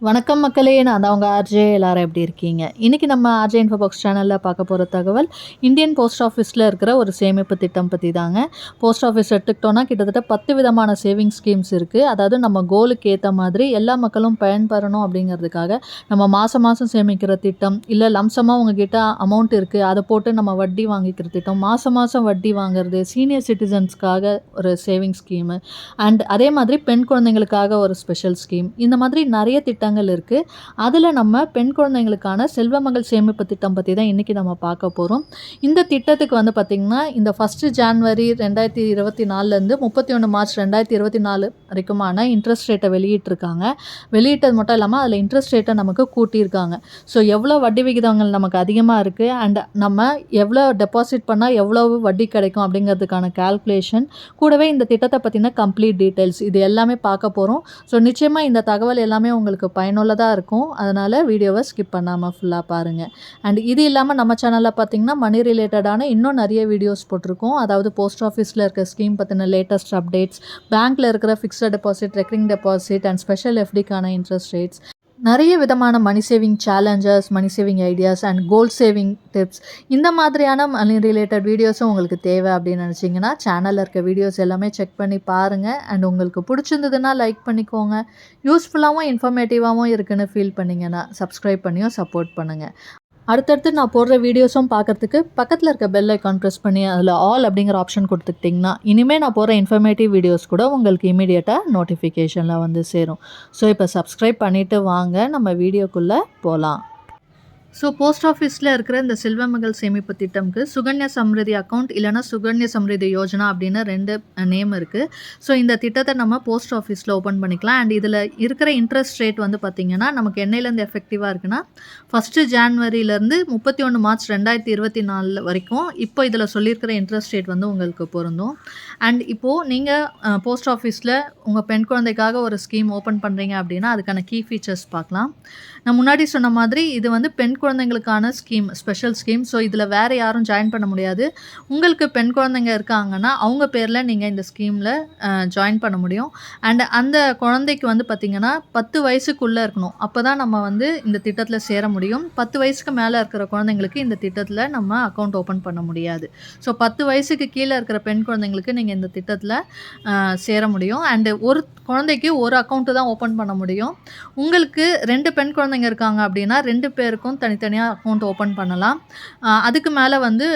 வணக்கம் மக்களே நான் தான் உங்கள் ஆர்ஜே. எல்லாரும் எப்படி இருக்கீங்க? இன்றைக்கி நம்ம ஆர்ஜே இன்ஃபோ பாக்ஸ் சேனலில் பார்க்க போகிற தகவல் இந்தியன் போஸ்ட் ஆஃபீஸில் இருக்கிற ஒரு சேமிப்பு திட்டம் பற்றி தாங்க. போஸ்ட் ஆஃபீஸ் எடுத்துக்கிட்டோன்னா கிட்டத்தட்ட பத்து விதமான சேவிங் ஸ்கீம்ஸ் இருக்குது அதாவது நம்ம கோலுக்கு ஏற்ற மாதிரி எல்லா மக்களும் பயன்பெறணும் அப்படிங்கிறதுக்காக நம்ம மாதம் மாதம் சேமிக்கிற திட்டம் இல்லை லம்சமாக உங்ககிட்ட அமௌண்ட் இருக்குது அதை போட்டு நம்ம வட்டி வாங்கிக்கிற திட்டம் மாதம் மாதம் வட்டி வாங்குறது சீனியர் சிட்டிசன்ஸ்க்காக ஒரு சேவிங் ஸ்கீமு அண்ட் அதே மாதிரி பெண் குழந்தைங்களுக்காக ஒரு ஸ்பெஷல் ஸ்கீம் இந்த மாதிரி நிறைய திட்டம் திட்டங்கள் இருக்குது அதில் நம்ம பெண் குழந்தைங்களுக்கான செல்வமகள் சேமிப்பு திட்டம் பற்றி தான் இன்றைக்கி நம்ம பார்க்க போகிறோம் இந்த திட்டத்துக்கு வந்து பார்த்திங்கன்னா இந்த ஃபஸ்ட்டு ஜான்வரி ரெண்டாயிரத்தி இருபத்தி நாலுலேருந்து முப்பத்தி ஒன்று மார்ச் ரெண்டாயிரத்தி இருபத்தி நாலு வரைக்குமான இன்ட்ரெஸ்ட் ரேட்டை வெளியிட்டிருக்காங்க. வெளியிட்டது மட்டும் இல்லாமல் அதில் இன்ட்ரெஸ்ட் ரேட்டை நமக்கு கூட்டியிருக்காங்க. ஸோ எவ்வளோ வட்டி விகிதங்கள் நமக்கு அதிகமாக இருக்குது அண்ட் நம்ம எவ்வளோ டெபாசிட் பண்ணால் எவ்வளோ வட்டி கிடைக்கும் அப்படிங்கிறதுக்கான கால்குலேஷன் கூடவே இந்த திட்டத்தை பற்றின கம்ப்ளீட் டீட்டெயில்ஸ் இது எல்லாமே பார்க்க போகிறோம் ஸோ நிச்சயமாக இந்த தகவல் எல்லாமே உங்களுக்கு பயனுள்ளதாக இருக்கும். அதனால் வீடியோவை ஸ்கிப் பண்ணாமல் ஃபுல்லாக பாருங்கள் அண்ட் இது இல்லாமல் நம்ம சேனலில் பார்த்தீங்கன்னா மணி ரிலேட்டடான இன்னும் நிறைய வீடியோஸ் போட்டிருக்கோம். அதாவது போஸ்ட் ஆஃபீஸில் இருக்க ஸ்கீம் பற்றின லேட்டஸ்ட் அப்டேட்ஸ் பேங்க்கில் இருக்கிற fixed deposit recurring deposit and special எஃப்டிக்கான interest rates நிறைய விதமான money saving challenges money saving ideas and goal saving tips இந்த மாதிரியான மணி ரிலேட்டட் வீடியோஸும் உங்களுக்கு தேவை அப்படின்னு நினச்சிங்கன்னா சேனலில் இருக்க வீடியோஸ் எல்லாமே செக் பண்ணி பாருங்கள் அண்ட் உங்களுக்கு பிடிச்சிருந்ததுன்னா லைக் பண்ணிக்கோங்க. யூஸ்ஃபுல்லாகவும் இன்ஃபர்மேட்டிவாகவும் இருக்குன்னு ஃபீல் பண்ணிங்கன்னா சப்ஸ்கிரைப் பண்ணியும் சப்போர்ட் பண்ணுங்கள் அடுத்தடுத்து நான் போடுற வீடியோஸும் பார்க்கறதுக்கு பக்கத்தில் இருக்க பெல் ஐக்கான் ப்ரெஸ் பண்ணி அதில் ஆல் அப்படிங்கிற ஆப்ஷன் கொடுத்துக்கிட்டிங்கன்னா இனிமேல் நான் போடுற இன்ஃபர்மேட்டிவ் வீடியோஸ் கூட உங்களுக்கு இமீடியட்டாக நோட்டிஃபிகேஷனில் வந்து சேரும். ஸோ இப்போ சப்ஸ்கிரைப் பண்ணிவிட்டு வாங்க. நம்ம வீடியோக்குள்ளே போகலாம் ஸோ போஸ்ட் ஆஃபீஸில் இருக்கிற இந்த செல்வமகள் சேமிப்பு திட்டம்க்கு சுகன்யா சம்ரிதி அக்கௌண்ட் இல்லைனா சுகன்யா சம்ரிதி யோஜனா அப்படின்னு ரெண்டு நேம் இருக்குது ஸோ இந்த திட்டத்தை நம்ம போஸ்ட் ஆஃபீஸில் ஓப்பன் பண்ணிக்கலாம். அண்ட் இதில் இருக்கிற இன்ட்ரெஸ்ட் ரேட் வந்து பார்த்திங்கன்னா நமக்கு என்னையிலேருந்து எஃபெக்டிவாக இருக்குன்னா ஃபஸ்ட்டு ஜான்வரியிலேருந்து முப்பத்தி ஒன்று மார்ச் ரெண்டாயிரத்தி இருபத்தி நாலு வரைக்கும் இப்போ இதில் சொல்லியிருக்கிற இன்ட்ரெஸ்ட் ரேட் வந்து உங்களுக்கு பொருந்தும். அண்ட் இப்போது நீங்கள் போஸ்ட் ஆஃபீஸில் உங்கள் பெண் குழந்தைக்காக ஒரு ஸ்கீம் ஓப்பன் பண்ணுறீங்க அப்படின்னா அதுக்கான கீ ஃபீச்சர்ஸ் பார்க்கலாம். நான் முன்னாடி சொன்ன மாதிரி இது வந்து பெண் குழந்தைங்களுக்கான ஸ்கீம் ஸ்பெஷல் ஸ்கீம் ஸோ இதில் வேறு யாரும் ஜாயின் பண்ண முடியாது. உங்களுக்கு பெண் குழந்தைங்க இருக்காங்கன்னா அவங்க பேரில் நீங்கள் இந்த ஸ்கீமில் ஜாயின் பண்ண முடியும். அண்ட் அந்த குழந்தைக்கு வந்து பார்த்திங்கன்னா பத்து வயசுக்குள்ளே இருக்கணும். அப்போ தான் நம்ம வந்து இந்த திட்டத்தில் சேர முடியும். பத்து வயசுக்கு மேலே இருக்கிற குழந்தைங்களுக்கு இந்த திட்டத்தில் நம்ம அக்கௌண்ட் ஓப்பன் பண்ண முடியாது. ஸோ பத்து வயசுக்கு கீழே இருக்கிற பெண் குழந்தைங்களுக்கு நீங்கள் இந்த திட்டத்தில் சேர முடியும். அண்டு ஒரு குழந்தைக்கு ஒரு அக்கௌண்ட்டு தான் ஓப்பன் பண்ண முடியும். உங்களுக்கு ரெண்டு பெண் குழந்தைங்க இருக்காங்க அப்படின்னா ரெண்டு பேருக்கும் தனி தனித்தனியாக அக்கௌண்ட் ஓப்பன் பண்ணலாம். அதுக்கு மேலே வந்து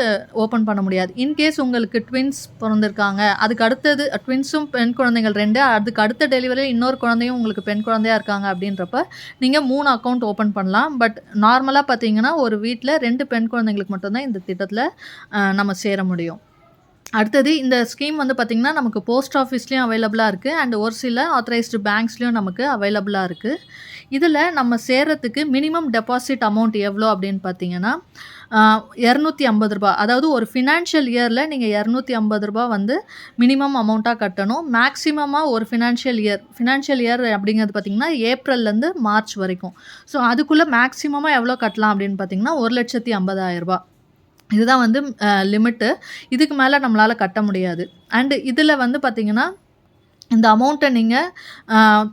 ஓப்பன் பண்ண முடியாது. இன்கேஸ் உங்களுக்கு ட்வின்ஸ் பிறந்திருக்காங்க அதுக்கு அடுத்தது ட்வின்ஸும் பெண் குழந்தைகள் ரெண்டு அதுக்கு அடுத்த டெலிவரியில் இன்னொரு குழந்தையும் உங்களுக்கு பெண் குழந்தையாக இருக்காங்க அப்படின்றப்ப நீங்கள் மூணு அக்கௌண்ட் ஓப்பன் பண்ணலாம். பட் நார்மலாக பார்த்தீங்கன்னா ஒரு வீட்டில் ரெண்டு பெண் குழந்தைங்களுக்கு மட்டும்தான் இந்த திட்டத்தில் நம்ம சேர முடியும். அடுத்தது இந்த ஸ்கீம் வந்து பார்த்திங்கன்னா நமக்கு போஸ்ட் ஆஃபீஸ்லேயும் அவைலபிளாக இருக்குது அண்ட் ஒரு சில ஆத்தரைஸ்டு பேங்க்ஸ்லேயும் நமக்கு அவைலபிளாக இருக்குது இதில் நம்ம சேர்கிறதுக்கு மினிமம் டெபாசிட் அமௌண்ட் எவ்வளோ அப்படின்னு பார்த்தீங்கன்னா இரநூத்தி ஐம்பது ரூபா அதாவது ஒரு ஃபினான்ஷியல் இயரில் நீங்கள் இரநூத்தி ஐம்பது ரூபா வந்து மினிமம் அமௌண்ட்டாக கட்டணும். மேக்ஸிமமாக ஒரு ஃபினான்ஷியல் இயர் ஃபினான்ஷியல் இயர் அப்படிங்கிறது பார்த்திங்கன்னா ஏப்ரல்லேருந்து மார்ச் வரைக்கும். ஸோ அதுக்குள்ளே மேக்ஸிமமாக எவ்வளோ கட்டலாம் அப்படின்னு பார்த்தீங்கன்னா ஒரு லட்சத்தி ஐம்பதாயிரரூபா இதுதான் வந்து லிமிட்டு. இதுக்கு மேலே நம்மளால் கட்ட முடியாது. அண்டு இதில் வந்து பார்த்திங்கன்னா இந்த அமௌண்ட்டை நீங்கள்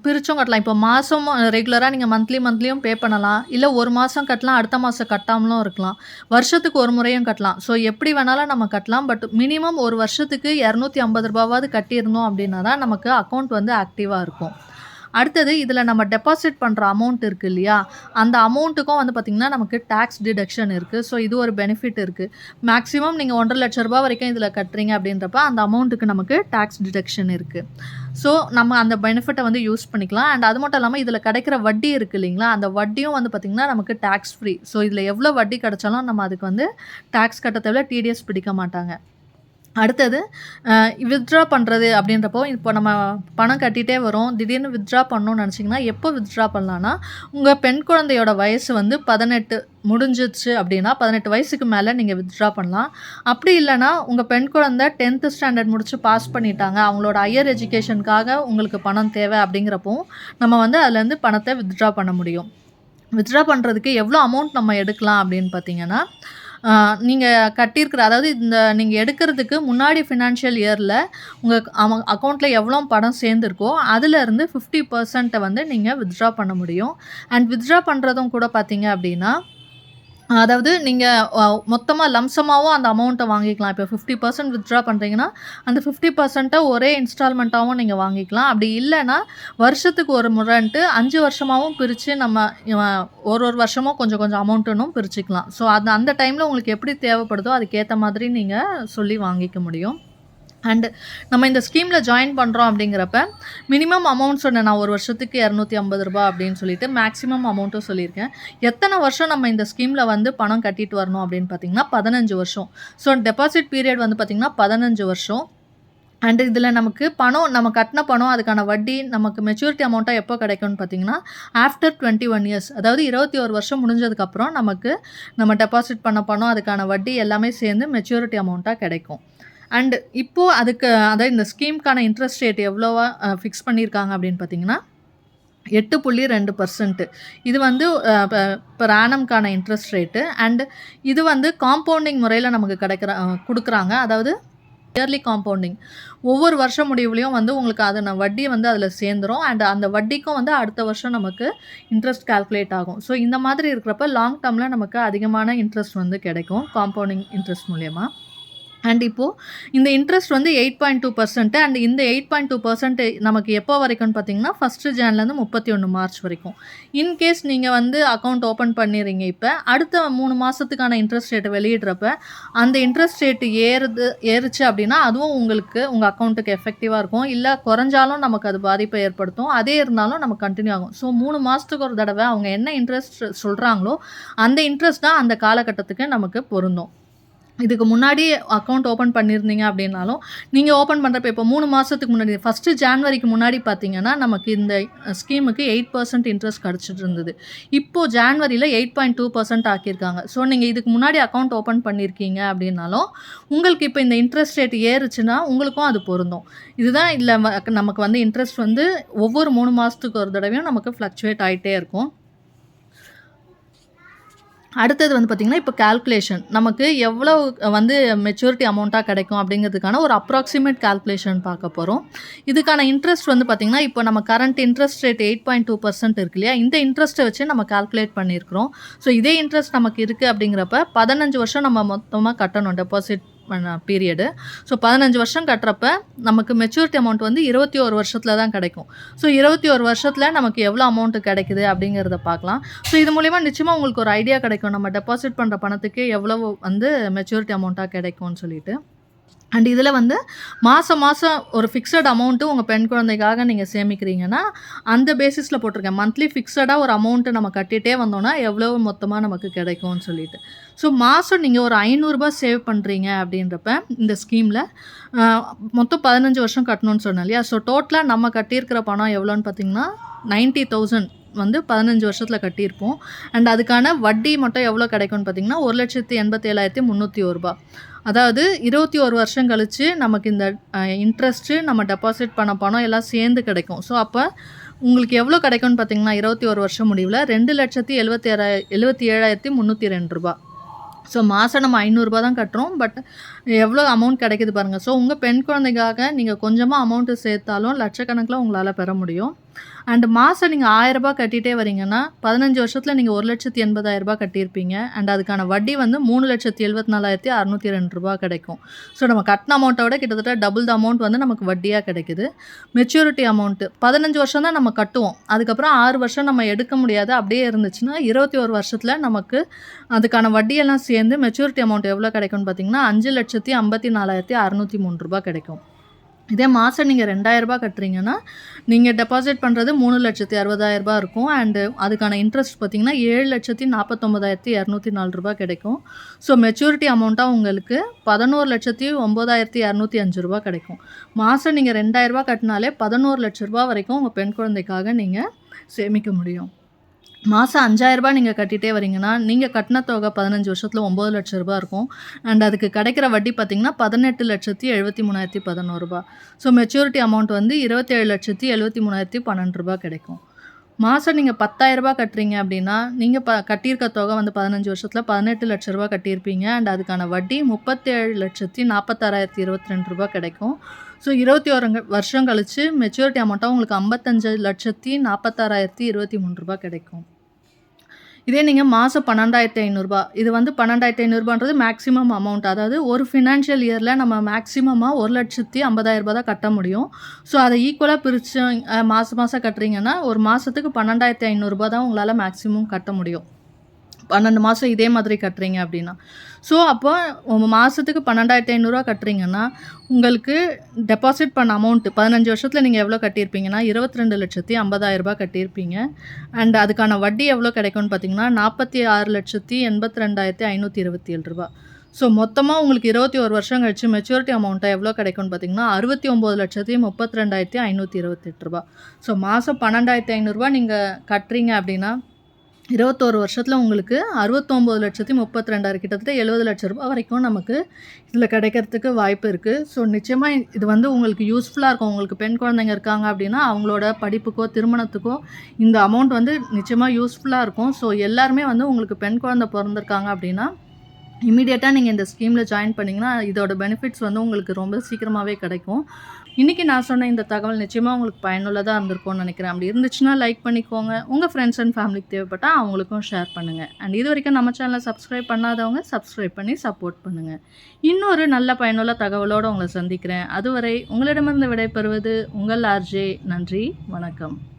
பிரிச்சும் கட்டலாம். இப்போ மாதமும் ரெகுலராக நீங்கள் மந்த்லி மந்த்லியும் பே பண்ணலாம். இல்லை ஒரு மாதம் கட்டலாம் அடுத்த மாதம் கட்டாமலும் இருக்கலாம். வருஷத்துக்கு ஒரு முறையும் கட்டலாம். ஸோ எப்படி வேணாலும் நம்ம கட்டலாம். பட் மினிமம் ஒரு வருஷத்துக்கு இரநூத்தி ஐம்பது ரூபாவாவது கட்டியிருந்தோம் அப்படின்னா தான் நமக்கு அக்கௌண்ட் வந்து ஆக்டிவாக இருக்கும். அடுத்தது இதில் நம்ம டெபாசிட் பண்ணுற அமௌண்ட் இருக்குது இல்லையா? அந்த அமௌண்ட்டுக்கும் வந்து பார்த்திங்கன்னா நமக்கு டேக்ஸ் டிடக்ஷன் இருக்குது ஸோ இது ஒரு பெனிஃபிட் இருக்குது மேக்ஸிமம் நீங்கள் ஒன்றரை லட்ச ரூபா வரைக்கும் இதில் கட்டுறீங்க அப்படின்றப்ப அந்த அமௌண்ட்டுக்கு நமக்கு டேக்ஸ் டிடக்ஷன் இருக்குது ஸோ நம்ம அந்த பெனிஃபிட்டை வந்து யூஸ் பண்ணிக்கலாம். அண்ட் அது மட்டும் இல்லாமல் இதில் கிடைக்கிற வட்டி இருக்குது இல்லைங்களா? அந்த வட்டியும் வந்து பார்த்திங்கன்னா நமக்கு டேக்ஸ் ஃப்ரீ ஸோ இதில் எவ்வளோ வட்டி கிடைச்சாலும் நம்ம அதுக்கு வந்து டேக்ஸ் கட்ட விட டிடிஎஸ் பிடிக்க மாட்டாங்க. அடுத்தது வித்ட்ரா பண்ணுறது அப்படின்றப்போ இப்போ நம்ம பணம் கட்டிகிட்டே வரோம் திடீர்னு வித்ட்ரா பண்ணணும்னு நினச்சிங்கன்னா எப்போ வித்ட்ரா பண்ணலான்னா உங்கள் பெண் குழந்தையோட வயசு வந்து பதினெட்டு முடிஞ்சிச்சு அப்படின்னா பதினெட்டு வயசுக்கு மேலே நீங்கள் வித்ட்ரா பண்ணலாம். அப்படி இல்லைனா உங்கள் பெண் குழந்தை டென்த்து ஸ்டாண்டர்ட் முடித்து பாஸ் பண்ணிட்டாங்க அவங்களோட ஹையர் எஜுகேஷனுக்காக உங்களுக்கு பணம் தேவை அப்படிங்கிறப்போ நம்ம வந்து அதுலேருந்து பணத்தை வித்ட்ரா பண்ண முடியும். வித்ட்ரா பண்ணுறதுக்கு எவ்வளோ அமௌண்ட் நம்ம எடுக்கலாம் அப்படின்னு பார்த்தீங்கன்னா நீங்கள் கட்டியிருக்கிற அதாவது இந்த நீங்கள் எடுக்கிறதுக்கு முன்னாடி ஃபினான்ஷியல் இயரில் உங்கள் அவங்க அக்கௌண்ட்டில் எவ்வளோ பணம் சேர்ந்துருக்கோ அதிலேருந்து ஃபிஃப்டி பர்சன்ட்டை வந்து நீங்கள் வித்ட்ரா பண்ண முடியும். அண்ட் வித்ட்ரா பண்ணுறதும் கூட பார்த்தீங்க அப்படின்னா அதாவது நீங்கள் மொத்தமாக லம்சமாகவும் அந்த அமௌண்ட்டை வாங்கிக்கலாம். இப்போ ஃபிஃப்டி பர்சன்ட் வித்ட்ரா பண்ணுறீங்கன்னா அந்த ஃபிஃப்டி பர்சன்ட்டை ஒரே இன்ஸ்டால்மெண்ட்டாகவும் நீங்கள் வாங்கிக்கலாம். அப்படி இல்லைன்னா வருஷத்துக்கு ஒரு முறைன்ட்டு அஞ்சு வருஷமாகவும் பிரித்து நம்ம ஒரு ஒரு வருஷமும் கொஞ்சம் கொஞ்சம் அமௌண்ட்டுன்னு பிரிச்சுக்கலாம். ஸோ அது அந்த டைமில் உங்களுக்கு எப்படி தேவைப்படுதோ அதுக்கேற்ற மாதிரி நீங்கள் சொல்லி வாங்கிக்க முடியும். அண்டு நம்ம இந்த ஸ்கீமில் ஜாயின் பண்ணுறோம் அப்படிங்கிறப்ப மினிமம் அமௌண்ட் சொன்னேன் நான் ஒரு வருஷத்துக்கு இரநூத்தி ஐம்பது ரூபா அப்படின்னு சொல்லிட்டு மேக்ஸிமம் அமௌண்ட்டும் சொல்லியிருக்கேன். எத்தனை வருஷம் நம்ம இந்த ஸ்கீமில் வந்து பணம் கட்டிட்டு வரணும் அப்படின்னு பார்த்தீங்கன்னா பதினஞ்சு வருஷம். ஸோ டெபாசிட் பீரியட் வந்து பார்த்திங்கன்னா பதினஞ்சு வருஷம். அண்டு இதில் நமக்கு பணம் நம்ம கட்டின பணம் அதுக்கான வட்டி நமக்கு மெச்சூரிட்டி அமௌண்ட்டாக எப்போ கிடைக்கும்னு பார்த்தீங்கன்னா ஆஃப்டர் டுவெண்ட்டி ஒன் இயர்ஸ் அதாவது இருபத்தி ஒரு வருஷம் முடிஞ்சதுக்கப்புறம் நமக்கு நம்ம டெபாசிட் பண்ண பணம் அதுக்கான வட்டி எல்லாமே சேர்ந்து மெச்சூரிட்டி அமௌண்ட்டாக கிடைக்கும். அண்ட் இப்போது அதுக்கு அதாவது இந்த ஸ்கீம்க்கான இன்ட்ரெஸ்ட் ரேட் எவ்வளோவா ஃபிக்ஸ் பண்ணியிருக்காங்க அப்படின்னு பார்த்தீங்கன்னா எட்டு புள்ளி ரெண்டு பர்சன்ட்டு இது வந்து இப்போ ஆனம்க்கான இன்ட்ரெஸ்ட் ரேட்டு அண்டு இது வந்து காம்பவுண்டிங் முறையில் நமக்கு கிடைக்கிற கொடுக்குறாங்க. அதாவது இயர்லி காம்பவுண்டிங் ஒவ்வொரு வருஷம் முடிவுலையும் வந்து உங்களுக்கு அதன வட்டி வந்து அதில் சேர்ந்துரும். அண்ட் அந்த வட்டிக்கும் வந்து அடுத்த வருஷம் நமக்கு இன்ட்ரெஸ்ட் கால்குலேட் ஆகும். ஸோ இந்த மாதிரி இருக்கிறப்ப லாங் டேர்மில் நமக்கு அதிகமான இன்ட்ரெஸ்ட் வந்து கிடைக்கும் காம்பவுண்டிங் இன்ட்ரெஸ்ட் மூலயமா. அண்ட் இப்போது இந்த இன்ட்ரெஸ்ட் வந்து eight point two percent and இந்த எயிட் பாயிண்ட் டூ பர்சன்ட் நமக்கு எப்போ வரைக்கும்னு பார்த்தீங்கன்னா ஃபஸ்ட்டு ஜான்லேருந்து முப்பத்தி ஒன்று மார்ச் வரைக்கும். இன்கேஸ் நீங்கள் வந்து அக்கௌண்ட் ஓப்பன் பண்ணிடுறீங்க இப்போ அடுத்த மூணு மாதத்துக்கான இன்ட்ரெஸ்ட் ரேட்டை வெளியிடுறப்ப அந்த இன்ட்ரெஸ்ட் ரேட்டு ஏறுது ஏறுச்சு அப்படின்னா அதுவும் உங்களுக்கு உங்கள் அக்கௌண்ட்டுக்கு எஃபெக்டிவாக இருக்கும். இல்லை குறைஞ்சாலும் நமக்கு அது பாதிப்பை ஏற்படுத்தும். அதே இருந்தாலும் நமக்கு கண்டினியூ ஆகும். ஸோ மூணு மாதத்துக்கு ஒரு தடவை அவங்க என்ன இன்ட்ரெஸ்ட் சொல்கிறாங்களோ அந்த இன்ட்ரெஸ்ட் தான் அந்த காலகட்டத்துக்கு நமக்கு பொருந்தும். இதுக்கு முன்னாடி அக்கௌண்ட் ஓப்பன் பண்ணியிருந்தீங்க அப்படின்னாலும் நீங்கள் ஓப்பன் பண்ணுறப்ப இப்போ மூணு மாதத்துக்கு முன்னாடி ஃபஸ்ட்டு ஜான்வரிக்கு முன்னாடி பார்த்தீங்கன்னா நமக்கு இந்த ஸ்கீமுக்கு எயிட் பர்சன்ட் இன்ட்ரெஸ்ட் கிடச்சிட்டு இருந்தது. இப்போது ஜான்வரியில் எயிட் பாயிண்ட் டூ பர்சன்ட் ஆக்கியிருக்காங்க. ஸோ நீங்கள் இதுக்கு முன்னாடி அக்கௌண்ட் ஓப்பன் பண்ணியிருக்கீங்க அப்படின்னாலும் உங்களுக்கு இப்போ இந்த இன்ட்ரெஸ்ட் ரேட் ஏறுச்சுன்னா உங்களுக்கும் அது பொருந்தும். இதுதான் இல்லை நமக்கு வந்து இன்ட்ரெஸ்ட் வந்து ஒவ்வொரு மூணு மாதத்துக்கு ஒரு தடவையும் நமக்கு ஃப்ளக்சுவேட் ஆகிட்டே இருக்கும். அடுத்தது வந்து பார்த்திங்கன்னா இப்போ கால்குலேஷன் நமக்கு எவ்வளோ வந்து மெச்சூரிட்டி அமௌண்ட்டாக கிடைக்கும் அப்படிங்கிறதுக்கான ஒரு அப்ராக்சிமேட் கால்குலேஷன் பார்க்க போகிறோம் இதுக்கான இன்ட்ரெஸ்ட் வந்து பார்த்திங்கன்னா இப்போ நம்ம current interest rate eight point two percent இருக்கு இல்லையா? இந்த இன்ட்ரெஸ்ட்டை வச்சு நம்ம கால்குலேட் பண்ணியிருக்கிறோம். ஸோ இதே இன்ட்ரெஸ்ட் நமக்கு இருக்குது அப்படிங்கிறப்ப பதினஞ்சு வருஷம் நம்ம மொத்தமாக கட்டணும் டெபாசிட் பீரியடு ஸோ பதினஞ்சு வருஷம் கட்டுறப்ப நமக்கு மெச்சூரிட்டி அமௌண்ட் வந்து இருபத்தி ஒரு வருஷத்தில் தான் கிடைக்கும். ஸோ இருபத்தி ஒரு வருஷத்தில் நமக்கு எவ்வளோ அமௌண்ட்டு கிடைக்குது அப்படிங்கிறத பார்க்கலாம். ஸோ இது மூலிமா நிச்சயமாக உங்களுக்கு ஒரு ஐடியா கிடைக்கும். நம்ம டெபாசிட் பண்ணுற பணத்துக்கு எவ்வளோ வந்து மெச்சூரிட்டி அமௌண்ட்டாக கிடைக்கும்னு சொல்லிட்டு. அண்ட் இதில் வந்து மாதம் மாதம் ஒரு ஃபிக்ஸட் அமௌண்ட்டு உங்கள் பெண் குழந்தைக்காக நீங்கள் சேமிக்கிறீங்கன்னா அந்த பேசிஸில் போட்டிருக்கேன். மந்த்லி ஃபிக்ஸடாக ஒரு அமௌண்ட்டு நம்ம கட்டிகிட்டே வந்தோம்னா எவ்வளோ மொத்தமாக நமக்கு கிடைக்கும்னு சொல்லிட்டு. ஸோ மாதம் நீங்கள் ஒரு ஐநூறுரூபா சேவ் பண்ணுறீங்க அப்படின்றப்ப இந்த ஸ்கீமில் மொத்தம் பதினஞ்சு வருஷம் கட்டணும்னு சொன்னேன் இல்லையா? ஸோ டோட்டலாக நம்ம கட்டியிருக்கிற பணம் எவ்வளோன்னு பார்த்தீங்கன்னா நைன்ட்டி தௌசண்ட் வந்து பதினஞ்சு வருஷத்தில் கட்டியிருப்போம். அண்ட் அதுக்கான வட்டி மட்டும் எவ்வளோ கிடைக்கும்னு பார்த்தீங்கன்னா ஒரு லட்சத்தி எண்பத்தேழாயிரத்தி முந்நூற்றி ஒரு ரூபா அதாவது இருபத்தி ஒரு வருஷம் கழித்து நமக்கு இந்த இன்ட்ரெஸ்ட்டு நம்ம டெபாசிட் பண்ண பணம் எல்லாம் சேர்ந்து கிடைக்கும். ஸோ அப்போ உங்களுக்கு எவ்வளோ கிடைக்கும்னு பார்த்தீங்கன்னா இருபத்தி ஒரு வருஷம் முடிவில் ரெண்டு லட்சத்தி எழுபத்தி ஏழாய எழுபத்தி ஏழாயிரத்தி முந்நூற்றி ரெண்டு ரூபா. ஸோ மாதம் நம்ம ஐநூறுரூபா தான் கட்டுறோம். பட் எவ்வளோ அமௌண்ட் கிடைக்குது பாருங்கள் ஸோ உங்கள் பெண் குழந்தைக்காக நீங்கள் கொஞ்சமாக அமௌண்ட்டு சேர்த்தாலும் லட்சக்கணக்கில் உங்களால் பெற முடியும். அண்ட் மாதம் நீங்கள் ஆயரரூபா கட்டிகிட்டே வரீங்கன்னா பதினஞ்சு வருஷத்தில் நீங்கள் ஒரு லட்சத்தி எண்பதாயிரரூபா கட்டியிருப்பீங்க. அண்ட் அதுக்கான வட்டி வந்து மூணு லட்சத்தி எழுபத்தி நாலாயிரத்தி அறநூற்றி ரெண்டு ரூபா கிடைக்கும். ஸோ நம்ம கட்டின அமௌண்ட்டை விட கிட்டத்தட்ட டபுள் த அமௌண்ட் வந்து நமக்கு வட்டியாக கிடைக்குது. மெச்சூரிட்டி அமௌண்ட்டு பதினஞ்சு வருஷம் தான் நம்ம கட்டுவோம். அதுக்கப்புறம் ஆறு வருஷம் நம்ம எடுக்க முடியாது. அப்படியே இருந்துச்சுன்னா இருபத்தி ஒரு வருஷத்தில் நமக்கு அதுக்கான வட்டியெல்லாம் சேர்ந்து மெச்சூரிட்டி அமௌண்ட் எவ்வளோ கிடைக்கும்னு பார்த்தீங்கன்னா அஞ்சு லட்சத்தி ஐம்பத்தி நாலாயிரத்தி அறநூற்றி மூணு ரூபா கிடைக்கும். இதே மாதம் நீங்கள் ரெண்டாயிரரூபா கட்டுறீங்கன்னா நீங்கள் டெபாசிட் பண்ணுறது மூணு லட்சத்தி அறுபதாயிரரூபா இருக்கும். அண்டு அதுக்கான இன்ட்ரெஸ்ட் பார்த்தீங்கன்னா ஏழு லட்சத்தி நாற்பத்தொம்பதாயிரத்தி இரநூத்தி நாலு ரூபா கிடைக்கும். ஸோ மெச்சூரிட்டி அமௌண்ட்டாக உங்களுக்கு பதினோரு லட்சத்தி ஒம்பதாயிரத்தி இரநூத்தி அஞ்சு ரூபா கிடைக்கும். மாதம் நீங்கள் ரெண்டாயிரரூபா கட்டினாலே பதினோரு லட்ச ரூபா வரைக்கும் உங்கள் பெண் குழந்தைக்காக நீங்கள் சேமிக்க முடியும். மாதம் அஞ்சாயிரரூபா நீங்கள் கட்டிகிட்டே வரீங்கன்னா நீங்கள் கட்டின தொகை பதினஞ்சு வருஷத்தில் ஒம்பது லட்ச ரூபா இருக்கும். அண்ட் அதுக்கு கிடைக்கிற வட்டி பார்த்தீங்கன்னா பதினெட்டு லட்சத்தி எழுபத்தி மூணாயிரத்தி பதினோரு ஸோ மெச்சூரிட்டி அமௌண்ட் வந்து இருபத்தேழு லட்சத்தி எழுபத்தி மூணாயிரத்தி பன்னெண்டு ரூபா கிடைக்கும். மாதம் நீங்கள் பத்தாயிரரூபா கட்டுறீங்க அப்படின்னா நீங்கள் ப கட்டியிருக்க தொகை வந்து பதினஞ்சு வருஷத்தில் பதினெட்டு லட்ச ரூபா கட்டியிருப்பீங்க. அண்ட் அதுக்கான வட்டி முப்பத்தேழு லட்சத்தி நாற்பத்தாறாயிரத்தி இருபத்தி ரெண்டு ரூபா கிடைக்கும். ஸோ இருபத்தி ஒரு வருஷம் கழித்து மெச்சூரிட்டி அமௌண்ட்டாக உங்களுக்கு ஐம்பத்தஞ்சு லட்சத்தி நாற்பத்தாறாயிரத்தி இருபத்தி மூணு ரூபா கிடைக்கும். இதே நீங்கள் மாதம் பன்னெண்டாயிரத்தி ஐநூறுரூபா இது வந்து பன்னெண்டாயிரத்தி ஐநூறுரூபான்றது மேக்ஸிமம் அமௌண்ட் அதாவது ஒரு ஃபினான்ஷியல் இயரில் நம்ம மேக்ஸிமமாக ஒரு லட்சத்தி ஐம்பதாயிரரூபா தான் கட்ட முடியும். ஸோ அதை ஈக்குவலாக பிரித்து மாதம் மாதம் கட்டுறீங்கன்னா ஒரு மாதத்துக்கு பன்னெண்டாயிரத்தி ஐநூறுரூபா தான் உங்களால் மேக்ஸிமம் கட்ட முடியும். பன்னெண்டு மாதம் இதே மாதிரி கட்டுறீங்க அப்படின்னா. ஸோ அப்போ மாதத்துக்கு பன்னெண்டாயிரத்தி ஐநூறுரூவா கட்டுறீங்கன்னா உங்களுக்கு டெபாசிட் பண்ண அமௌண்ட்டு பதினஞ்சு வருஷத்தில் நீங்கள் எவ்வளோ கட்டியிருப்பீங்கன்னா இருபத்தி ரெண்டு லட்சத்தி ஐம்பதாயிரரூபா கட்டியிருப்பீங்க. அண்ட் அதுக்கான வட்டி எவ்வளோ கிடைக்கும்னு பார்த்தீங்கன்னா நாற்பத்தி ஆறு லட்சத்தி எண்பத்தி ரெண்டாயிரத்தி ஐநூற்றி இருபத்தி ஏழு ரூபா ஸோ மொத்தமாக உங்களுக்கு இருபத்தி ஒரு வருஷம் கழிச்சு மெச்சூரிட்டி அமௌண்ட்டாக எவ்வளோ கிடைக்கும்னு பார்த்தீங்கன்னா அறுபத்தி ஒம்பது லட்சத்தி முப்பத்தி ரெண்டாயிரத்தி ஐநூற்றி இருபத்தெட்டு ரூபா ஸோ மாதம் பன்னெண்டாயிரத்தி ஐநூறுரூவா நீங்கள் கட்டுறீங்க அப்படின்னா இருபத்தோரு வருஷத்தில் உங்களுக்கு அறுபத்தொம்போது லட்சத்தி முப்பத்தி ரெண்டாயிரம் கிட்டத்தட்ட எழுபது லட்சம் ரூபா வரைக்கும் நமக்கு இதில் கிடைக்கிறதுக்கு வாய்ப்பு இருக்குது ஸோ நிச்சயமாக இது வந்து உங்களுக்கு யூஸ்ஃபுல்லாக இருக்கும். உங்களுக்கு பெண் குழந்தைங்க இருக்காங்க அப்படின்னா, அவங்களோட படிப்புக்கோ, திருமணத்துக்கோ இந்த அமௌண்ட் வந்து நிச்சயமாக யூஸ்ஃபுல்லாக இருக்கும். ஸோ எல்லாருமே வந்து உங்களுக்கு பெண் குழந்தை பிறந்திருக்காங்க அப்படின்னா, இமீடியட்டாக நீங்கள் இந்த ஸ்கீமில் ஜாயின் பண்ணீங்கன்னா, இதோட பெனிஃபிட்ஸ் வந்து உங்களுக்கு ரொம்ப சீக்கிரமாகவே கிடைக்கும். இன்றைக்கி நான் சொன்ன இந்த தகவல் நிச்சயமாக உங்களுக்கு பயனுள்ளதாக இருந்திருக்கும்னு நினைக்கிறேன். அப்படி இருந்துச்சுன்னா லைக் பண்ணிக்கோங்க. உங்கள் ஃப்ரெண்ட்ஸ் அண்ட் ஃபேமிலிக்கு தேவைப்பட்டால் அவங்களுக்கும் ஷேர் பண்ணுங்கள் அண்ட் இது வரைக்கும் நம்ம சேனலை சப்ஸ்கிரைப் பண்ணாதவங்க சப்ஸ்கிரைப் பண்ணி சப்போர்ட் பண்ணுங்கள் இன்னொரு நல்ல பயனுள்ள தகவலோடு உங்களை சந்திக்கிறேன். அதுவரை உங்களிடமிருந்து விடைபெறுவது உங்கள் ஆர்ஜே. நன்றி, வணக்கம்.